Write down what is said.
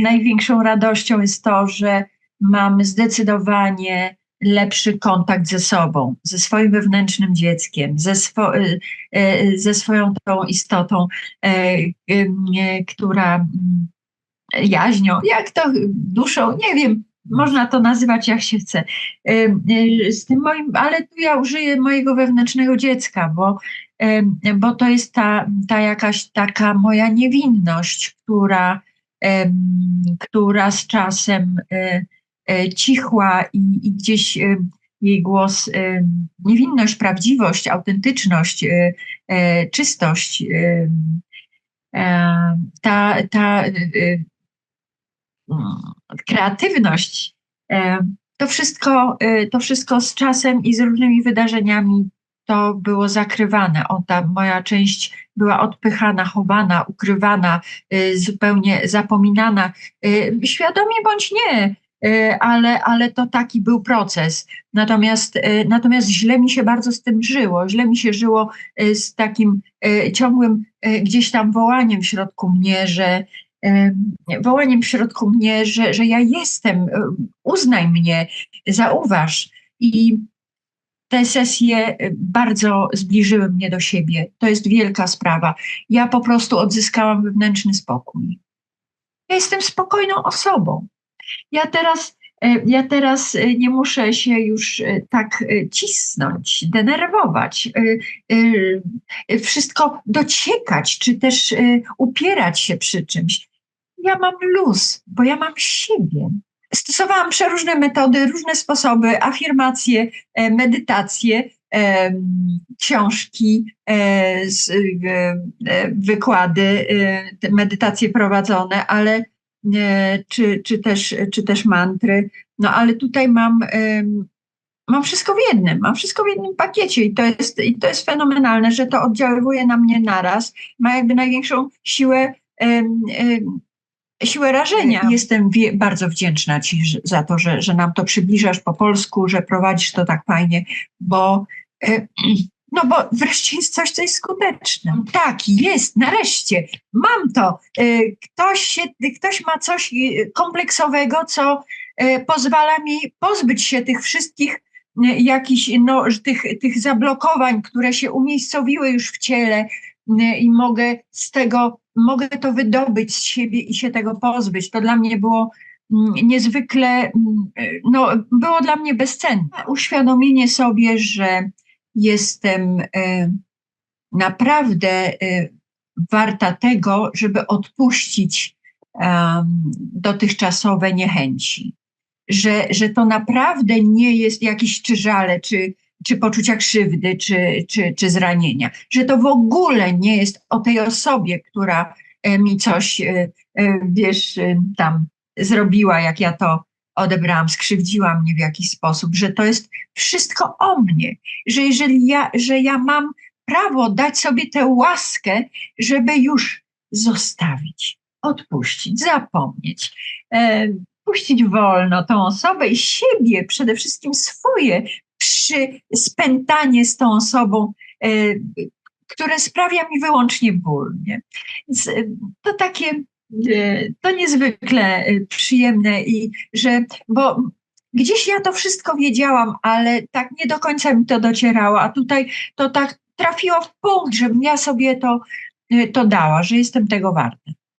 Największą radością jest to, że mam zdecydowanie lepszy kontakt ze sobą, ze swoim wewnętrznym dzieckiem, ze, swo, y, y, ze swoją tą istotą, e, która mm, jaźnią, jak to duszą, nie wiem, można to nazywać jak się chce. Z tym moim, ale tu ja użyję mojego wewnętrznego dziecka, bo, bo to jest ta, ta jakaś taka moja niewinność, która, która z czasem e, e, cichła i, i gdzieś jej głos, niewinność, prawdziwość, autentyczność, e, czystość, ta, ta kreatywność, to wszystko, to wszystko z czasem i z różnymi wydarzeniami to było zakrywane. O, ta moja część była odpychana, chowana, ukrywana, y, zupełnie zapominana, y, świadomie bądź nie, y, ale, ale to taki był proces. Natomiast, natomiast źle mi się bardzo z tym żyło. Źle mi się żyło z takim ciągłym gdzieś tam wołaniem w środku mnie, że wołaniem w środku mnie, że, że ja jestem, uznaj mnie, zauważ. I te sesje y, bardzo zbliżyły mnie do siebie. To jest wielka sprawa. Ja po prostu odzyskałam wewnętrzny spokój. Ja jestem spokojną osobą. Ja teraz, y, ja teraz y, nie muszę się już tak cisnąć, denerwować, wszystko dociekać, czy też upierać się przy czymś. Ja mam luz, bo ja mam siebie. Stosowałam przeróżne metody, różne sposoby, afirmacje, e, medytacje, e, książki, e, wykłady, medytacje prowadzone, ale czy, czy, też, czy też mantry. No ale tutaj mam, mam wszystko w jednym, mam wszystko w jednym pakiecie i to, jest, i to jest fenomenalne, że to oddziaływuje na mnie naraz, ma jakby największą siłę siłę rażenia. Jestem wie, bardzo wdzięczna Ci za to, że, że nam to przybliżasz po polsku, że prowadzisz to tak fajnie, bo. E, no bo wreszcie jest coś, co jest skuteczne. Tak, jest, nareszcie. Mam to. E, ktoś, ktoś ma coś e, kompleksowego, co pozwala mi pozbyć się tych wszystkich jakichś, no, tych, tych zablokowań, które się umiejscowiły już w ciele i mogę z tego mogę to wydobyć z siebie i się tego pozbyć. To dla mnie było mm, niezwykle, mm, no, było dla mnie bezcenne. Uświadomienie sobie, że jestem e, naprawdę e, warta tego, żeby odpuścić dotychczasowe niechęci. Że, że to naprawdę nie jest jakiś czy żale, czy, czy poczucia krzywdy, czy, czy, czy zranienia. Że to w ogóle nie jest o tej osobie, która e, mi coś, e, e, wiesz, tam zrobiła, jak ja to odebrałam, skrzywdziła mnie w jakiś sposób, że to jest wszystko o mnie, że jeżeli ja, że ja mam prawo dać sobie tę łaskę, żeby już zostawić, odpuścić, zapomnieć, e, puścić wolno tą osobę i siebie, przede wszystkim swoje przy spętanie z tą osobą, e, które sprawia mi wyłącznie ból. Nie? Więc e, to takie, e, to niezwykle przyjemne i że, bo gdzieś ja to wszystko wiedziałam, ale tak nie do końca mi to docierało, a tutaj to tak trafiło w punkt, żebym ja sobie to, to dała, że jestem tego warta.